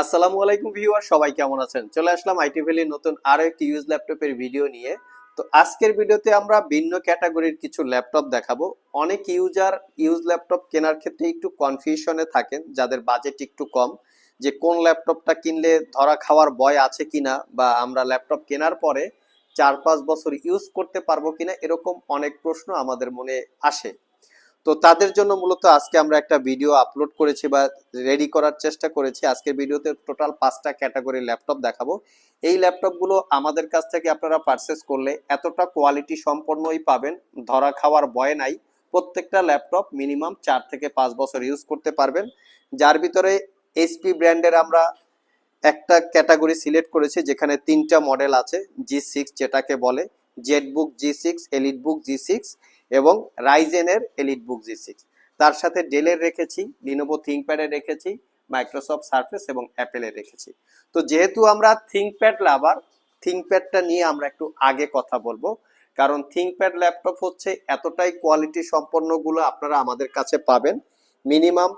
আসসালামু আলাইকুম ভিউয়ার সবাই কেমন আছেন? চলে আসলাম আইটি ভ্যালির নতুন আরও একটি ইউজ ল্যাপটপের ভিডিও নিয়ে। তো আজকের ভিডিওতে আমরা ভিন্ন ক্যাটাগরির কিছু ল্যাপটপ দেখাবো। অনেক ইউজার ইউজ ল্যাপটপ কেনার ক্ষেত্রে একটু কনফিউশনে থাকেন, যাদের বাজেট একটু কম, যে কোন ল্যাপটপটা কিনলে ধরা খাওয়ার ভয় আছে কিনা, বা আমরা ল্যাপটপ কেনার পরে চার পাঁচ বছর ইউজ করতে পারব কিনা, এরকম অনেক প্রশ্ন আমাদের মনে আসে। তো তাদের জন্য মূলত আজকে আমরা একটা ভিডিও আপলোড করেছি বা রেডি করার চেষ্টা করেছি। আজকের ভিডিওতে টোটাল পাঁচটা ক্যাটাগরি ল্যাপটপ দেখাবো। এই ল্যাপটপগুলো আমাদের কাছ থেকে আপনারা পারচেস করলে এতটা কোয়ালিটি সম্পন্নই পাবেন, ধরা খাওয়ার ভয় নাই। প্রত্যেকটা ল্যাপটপ মিনিমাম চার থেকে পাঁচ বছর ইউজ করতে পারবেন। যার ভিতরে এইচপি ব্র্যান্ডের আমরা একটা ক্যাটাগরি সিলেক্ট করেছি, যেখানে তিনটা মডেল আছে জি সিক্স যেটাকে বলে Z book G six elite book G six এবং রাইজেনের এলিট বুক জি সিক্স তার সাথে ডেলের রেখেছি লিনোভো থিঙ্কপ্যাডের রেখেছি মাইক্রোসফট সার্ফেস এবং অ্যাপেলের রেখেছি। তো যেহেতু আমরা থিঙ্কপ্যাড লাভার থিঙ্কপ্যাডটা নিয়ে আমরা একটু আগে কথা বলব, কারণ থিঙ্কপ্যাড ল্যাপটপ হচ্ছে এতটাই কোয়ালিটি সম্পন্নগুলো আপনারা আমাদের কাছে পাবেন। মিনিমাম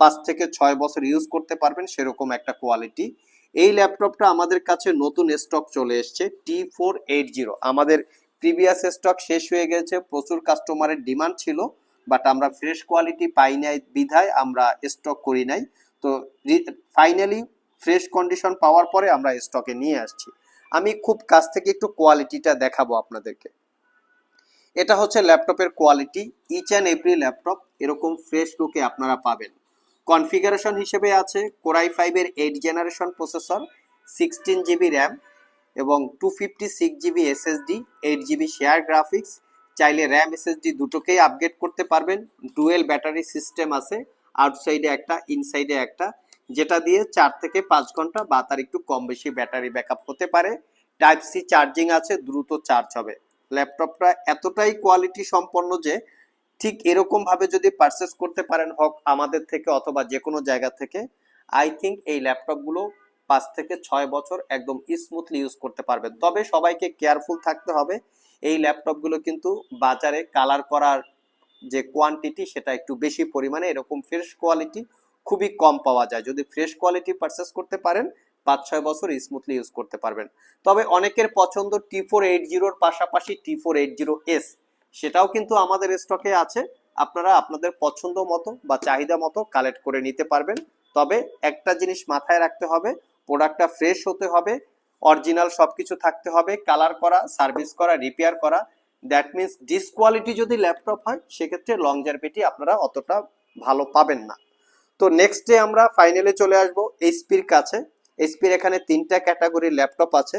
পাঁচ থেকে ছয় বছর ইউজ করতে পারবেন সেরকম একটা কোয়ালিটি এই ল্যাপটপটা আমাদের কাছে নতুন স্টক চলে এসছে টি ফোর এইট জিরো আমাদের প্রিভিয়াস স্টক শেষ হয়ে গেছে, প্রচুর কাস্টমারের ডিমান্ড ছিল বাট আমরা ফ্রেশ কোয়ালিটি পাই নাই, বিধায় আমরা স্টক করি নাই। তো ফাইনালি ফ্রেশ কন্ডিশন পাওয়ার পরে আমরা স্টকে নিয়ে আসছি। আমি খুব কাছ থেকে একটু কোয়ালিটিটা দেখাবো আপনাদেরকে। এটা হচ্ছে ল্যাপটপের quality each and every laptop এরকম ফ্রেশ লুকে আপনারা পাবেন। কনফিগারেশন হিসেবে আছে কোরাই ফাইভের eight generation processor sixteen GB RAM এবং two fifty six GB SSD eight GB share graphics চাইলে র্যাম এসএসডি দুটোকেই আপগ্রেড করতে পারবেন। ডুয়েল ব্যাটারি সিস্টেম আছে আউটসাইডে একটা ইনসাইডে একটা, যেটা দিয়ে চার থেকে পাঁচ ঘণ্টা বা তার একটু কম বেশি ব্যাটারি ব্যাকআপ হতে পারে। টাইপ সি চার্জিং আছে, দ্রুত চার্জ হবে। ল্যাপটপটা এতটাই কোয়ালিটি সম্পন্ন যে, ঠিক এরকমভাবে যদি পারচেস করতে পারেন হোক আমাদের থেকে অথবা যে কোনো জায়গা থেকে আই থিঙ্ক এই ল্যাপটপগুলো পাঁচ থেকে ছয় বছর একদম স্মুথলি ইউজ করতে পারবেন তবে সবাইকে কেয়ারফুল থাকতে হবে। এই ল্যাপটপগুলো কিন্তু বাজারে কালার করার যে কোয়ান্টিটি সেটা একটু বেশি পরিমাণে, এরকম ফ্রেশ কোয়ালিটি খুবই কম পাওয়া যায়। যদি ফ্রেশ কোয়ালিটি পারচেস করতে পারেন, পাঁচ ছয় বছর স্মুথলি ইউজ করতে পারবেন। তবে অনেকের পছন্দ টি ফোর এইট জিরোর পাশাপাশি T four eight zero S সেটাও কিন্তু আমাদের স্টকে আছে। আপনারা আপনাদের পছন্দ মতো বা চাহিদা মতো কালেক্ট করে নিতে পারবেন। তবে একটা জিনিস মাথায় রাখতে হবে প্রোডাক্টটা ফ্রেশ হতে হবে, অরিজিনাল সবকিছু থাকতে হবে, কালার করা, সার্ভিস করা, রিপেয়ার করা। দ্যাট মিনস ডিসকোয়ালিটি যদি ল্যাপটপ হয়, সেক্ষেত্রে লং জার্পিটি আপনারা অতটা ভালো পাবেন না। তো নেক্সট ডে আমরা ফাইনালে চলে আসব এইচপির কাছে। এইচপির এখানে তিনটা ক্যাটাগরির ল্যাপটপ আছে।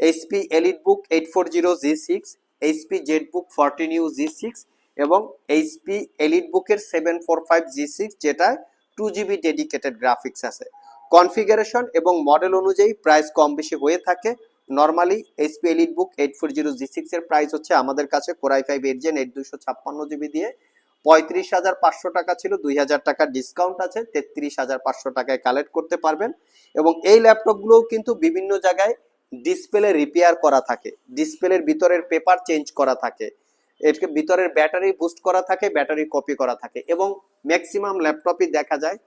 HP elite book eight four zero G six HP Z book fourteen U G six এবং এইচপি এলিট বুকের seven four five G six যেটায় টু জিবি ডেডিকেটেড গ্রাফিক্স আছে। কনফিগারেশন এবং মডেল অনুযায়ী প্রাইস কম বেশি হয়ে থাকে। Normally HP elite book eight four zero G six এর প্রাইস হচ্ছে আমাদের কাছে core i five eight gen eight দুশো ছাপ্পান্ন জিবি দিয়ে। পঁয়ত্রিশ হাজার পাঁচশো টাকা ছিল, দুই হাজার টাকার ডিসকাউন্ট আছে, তেত্রিশ হাজার পাঁচশো টাকায় কালেক্ট করতে পারবেন। এবং এই ল্যাপটপগুলোও কিন্তু বিভিন্ন জায়গায় ডিসপ্লে রিপেয়ার করা থাকে ডিসপ্লের ভিতরের পেপার চেঞ্জ করা থাকে, এর ভিতরের ব্যাটারি বুস্ট করা থাকে ব্যাটারি কপি করা থাকে। এবং ম্যাক্সিমাম ল্যাপটপই দেখা যায়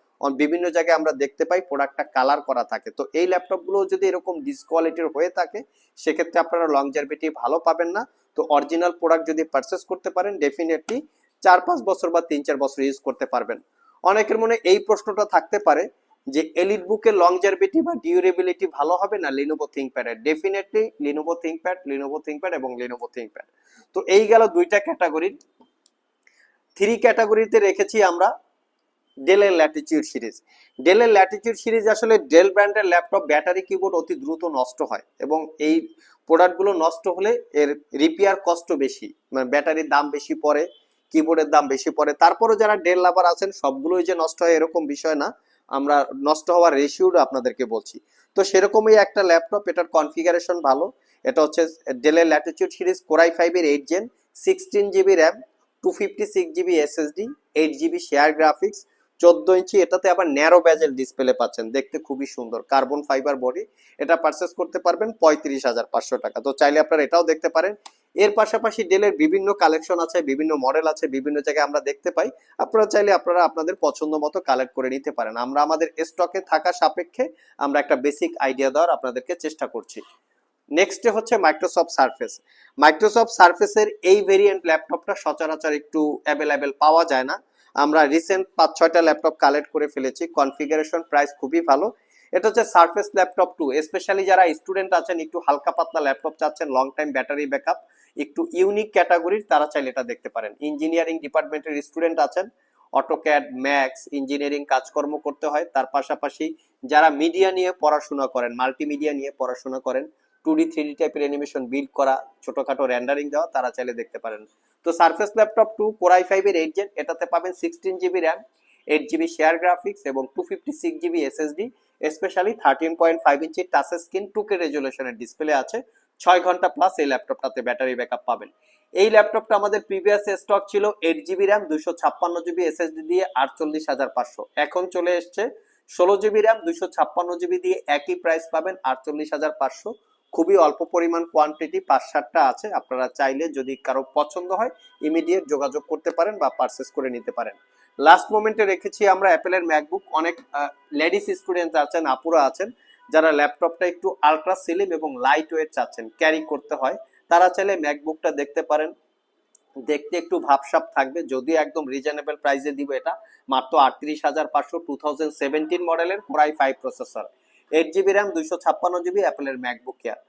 বিভিন্ন জায়গায় আমরা দেখতে পাই প্রোডাক্টটা কালার করা থাকে। তো এই ল্যাপটপগুলো যদি এরকম ডিসকোয়ালিটির হয়ে থাকে, সেক্ষেত্রে আপনারা লং জার্ভিটি ভালো পাবেন না। তো অরিজিনাল প্রোডাক্ট যদি পারচেস করতে পারেন ডেফিনেটলি চার, পাঁচ বছর বা তিন, চার বছর ইউজ করতে পারবেন। অনেকের মনে এই প্রশ্নটা থাকতে পারে যে এলিট লং জার্ভিটি বা ডিউরেবিলিটি ভালো হবে না Lenovo থিঙ্কপ্যাডের definitely Lenovo ThinkPad Lenovo ThinkPad এবং লিনোভো থিঙ্কপ্যাড তো এই গেল দুইটা ক্যাটাগরি থ্রি ক্যাটাগরিতে রেখেছি আমরা ডেলের ল্যাটিচিউড সিরিজ ডেলের ল্যাটিটিউড সিরিজ আসলে ডেল ব্র্যান্ডের ল্যাপটপ ব্যাটারি কিবোর্ড অতি দ্রুত নষ্ট হয় এবং এই প্রোডাক্টগুলো নষ্ট হলে এর রিপেয়ার কষ্ট বেশি। মানে ব্যাটারির দাম বেশি পড়ে কিবোর্ডের দাম বেশি পড়ে। তারপরও যারা ডেল লাভার আছেন, সবগুলোই যে নষ্ট হয় এরকম বিষয় না। আমরা নষ্ট হওয়ার রেশিওটা আপনাদেরকে বলছি। তো সেরকমই একটা ল্যাপটপ এটার কনফিগারেশন ভালো। এটা হচ্ছে ডেলের ল্যাটিচিউড সিরিজ কোরাই ফাইভের eight gen sixteen GB RAM two fifty six GB SSD eight GB share graphics চোদ্দ ইঞ্চি, এটাতে আবার ন্যারো ব্যাজেল ডিসপ্লে পাচ্ছেন। দেখতে খুবই সুন্দর। কার্বন ফাইবার বডি এটা পারচেস করতে পারবেন পঁয়ত্রিশ হাজার পাঁচশো টাকা। তো চাইলে আপনারা এটাও দেখতে পারেন। এর পাশাপাশি ডেলের বিভিন্ন কালেকশন আছে, বিভিন্ন মডেল আছে, বিভিন্ন জায়গায় আমরা দেখতে পাই। আপনারা চাইলে আপনারা আপনাদের পছন্দ মতো কালেক্ট করে নিতে পারেন। আমরা আমাদের স্টকে থাকা সাপেক্ষে আমরা একটা বেসিক আইডিয়া দেওয়ার আপনাদেরকে চেষ্টা করছি। নেক্সটে হচ্ছে মাইক্রোসফট সার্ফেস মাইক্রোসফট সার্ফেসের এই ভেরিয়েন্ট ল্যাপটপটা সচরাচর একটু অ্যাভেলেবেল পাওয়া যায় না। আমরা রিসেন্ট পাঁচ, ছয়টা ল্যাপটপ কালেক্ট করে ফেলেছি। কনফিগারেশন প্রাইস খুবই ভালো। এটা হচ্ছে সার্ফেস ল্যাপটপ টু স্পেশালি যারা স্টুডেন্ট আছেন, একটু হালকা পাতলা ল্যাপটপ চাচ্ছেন লং টাইম ব্যাটারি ব্যাকআপ একটু ইউনিক ক্যাটাগরির তারা চাইলে এটা দেখতে পারেন। ইঞ্জিনিয়ারিং ডিপার্টমেন্টের স্টুডেন্ট আছেন অটোক্যাড ম্যাক্স ইঞ্জিনিয়ারিং কাজকর্ম করতে হয়। তার পাশাপাশি যারা মিডিয়া নিয়ে পড়াশোনা করেন মাল্টিমিডিয়া নিয়ে পড়াশোনা করেন টু ডি থ্রি ডি টাইপের অ্যানিমেশন বিল্ড করা, ছোটখাটো র্যান্ডারিং দেওয়া, তারা চাইলে দেখতে পারেন। তো Surface laptop two core i ফাইভের এইট জেন এটাতে পাবেন sixteen GB RAM eight GB share graphics এবং two fifty six GB SSD specially thirteen point five inch touch screen two K রেজুলেশনের display আছে। ছয় ঘণ্টা প্লাস এই ল্যাপটপটাতে ব্যাটারি ব্যাকআপ পাবেন। এই ল্যাপটপটা আমাদের প্রিভিয়াস স্টক ছিল এইট জিবি র্যাম দুশো ছাপ্পান্ন জিবি এসএসডি দিয়ে আটচল্লিশ হাজার পাঁচশো। এখন চলে এসছে ষোলো জিবি র্যাম দুশো ছাপ্পান্ন জিবি দিয়ে একই প্রাইস পাবেন আটচল্লিশ হাজার পাঁচশো। খুবই অল্প পরিমাণ কোয়ান্টিটি পাঁচ সাতটা আছে। আপনারা চাইলে যদি কারও পছন্দ হয় ইমিডিয়েট যোগাযোগ করতে পারেন বা পারচেস করে নিতে পারেন। লাস্ট মোমেন্টে রেখেছি আমরা অ্যাপেলের ম্যাকবুক অনেক লেডিস স্টুডেন্ট আছেন, আপুরা আছেন, যারা ল্যাপটপটা একটু আলট্রা সিলিম এবং লাইট ওয়েট চাচ্ছেন ক্যারি করতে হয়। তারা চাইলে ম্যাকবুকটা দেখতে পারেন। দেখতে একটু ভাবসাপ থাকবে, যদিও একদম রিজনেবল প্রাইসে দিব এটা। মাত্র আটত্রিশ হাজার পাঁচশো টু থাউজেন্ড সেভেন্টিন মডেলের core i five processor eight GB RAM দুইশো ছাপ্পান্ন জিবি অ্যাপেলের ম্যাকবুক এয়ার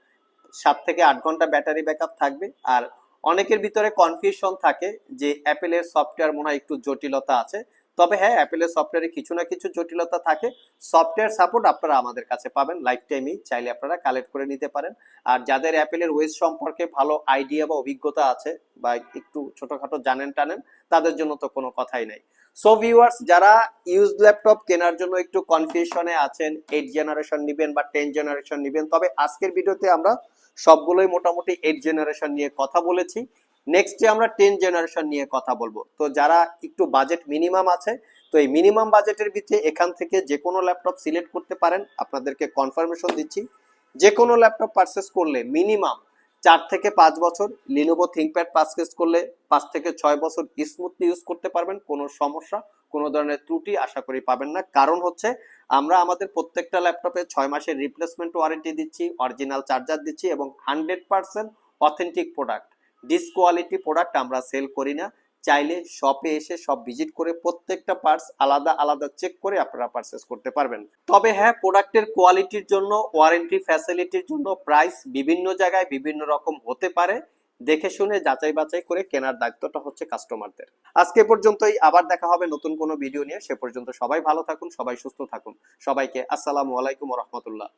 সাত থেকে আট ঘণ্টা ব্যাটারি ব্যাকআপ থাকবে। আর অনেকের ভিতরে কনফিউশন থাকে যে অ্যাপেলের সফটওয়্যার মনে হয় একটু জটিলতা আছে। তবে হ্যাঁ অ্যাপেলের সফটওয়্যারে কিছু না কিছু জটিলতা থাকে। সফটওয়্যার সাপোর্ট আপনারা আমাদের কাছে পাবেন। লাইফ টাইমেই চাইলে আপনারা কালেক্ট করে নিতে পারেন। আর যাদের অ্যাপেলের ওয়েস সম্পর্কে ভালো আইডিয়া বা অভিজ্ঞতা আছে বা একটু ছোটোখাটো জানেন টানেন তাদের জন্য তো কোনো কথাই নাই। সো ভিউয়ার্স যারা ইউজ ল্যাপটপ কেনার জন্য একটু কনফিউশনে আছেন এইট জেনারেশন নিবেন বা টেন জেনারেশন নিবেন, তবে আজকের ভিডিওতে আমরা সবগুলোই মোটামুটি এইট জেনারেশন নিয়ে কথা বলেছি। নেক্সটে আমরা টেন জেনারেশন নিয়ে কথা বলব। তো যারা একটু বাজেট মিনিমাম আছে, তো এই মিনিমাম বাজেটের ভিতরে এখান থেকে যে কোনো ল্যাপটপ সিলেক্ট করতে পারেন। আপনাদেরকে কনফার্মেশন দিচ্ছি যে কোনো ল্যাপটপ পারচেস করলে মিনিমাম চার থেকে পাঁচ বছর লিনোভো থিঙ্কপ্যাড পারচেস করলে পাঁচ থেকে ছয় বছর স্মুথলি ইউজ করতে পারবেন, কোনো সমস্যা, কোনো ধরনের ত্রুটি আশা করি পাবেন না। কারণ হচ্ছে, আমরা আমাদের প্রত্যেকটা ল্যাপটপে ছয় মাসের রিপ্লেসমেন্ট ওয়ারেন্টি দিচ্ছি অরিজিনাল চার্জার দিচ্ছি এবং hundred percent authentic product ডিসকোয়ালিটি product আমরা সেল করি না। চাইলে শপে এসে সব ভিজিট করে প্রত্যেকটা পার্টস আলাদা আলাদা চেক করে আপনারা পারচেস করতে পারবেন। তবে হ্যাঁ প্রোডাক্টের কোয়ালিটির জন্য ওয়ারেন্টি ফ্যাসিলিটির জন্য প্রাইস বিভিন্ন জায়গায় বিভিন্ন রকম হতে পারে। দেখে শুনে যাচাই বাছাই করে কেনার দায়িত্বটা হচ্ছে কাস্টমারদের আজকে পর্যন্তই, আবার দেখা হবে নতুন কোনো ভিডিও নিয়ে। সে পর্যন্ত সবাই ভালো থাকুন, সবাই সুস্থ থাকুন। সবাইকে আসসালামু আলাইকুম রহমতুল্লাহ।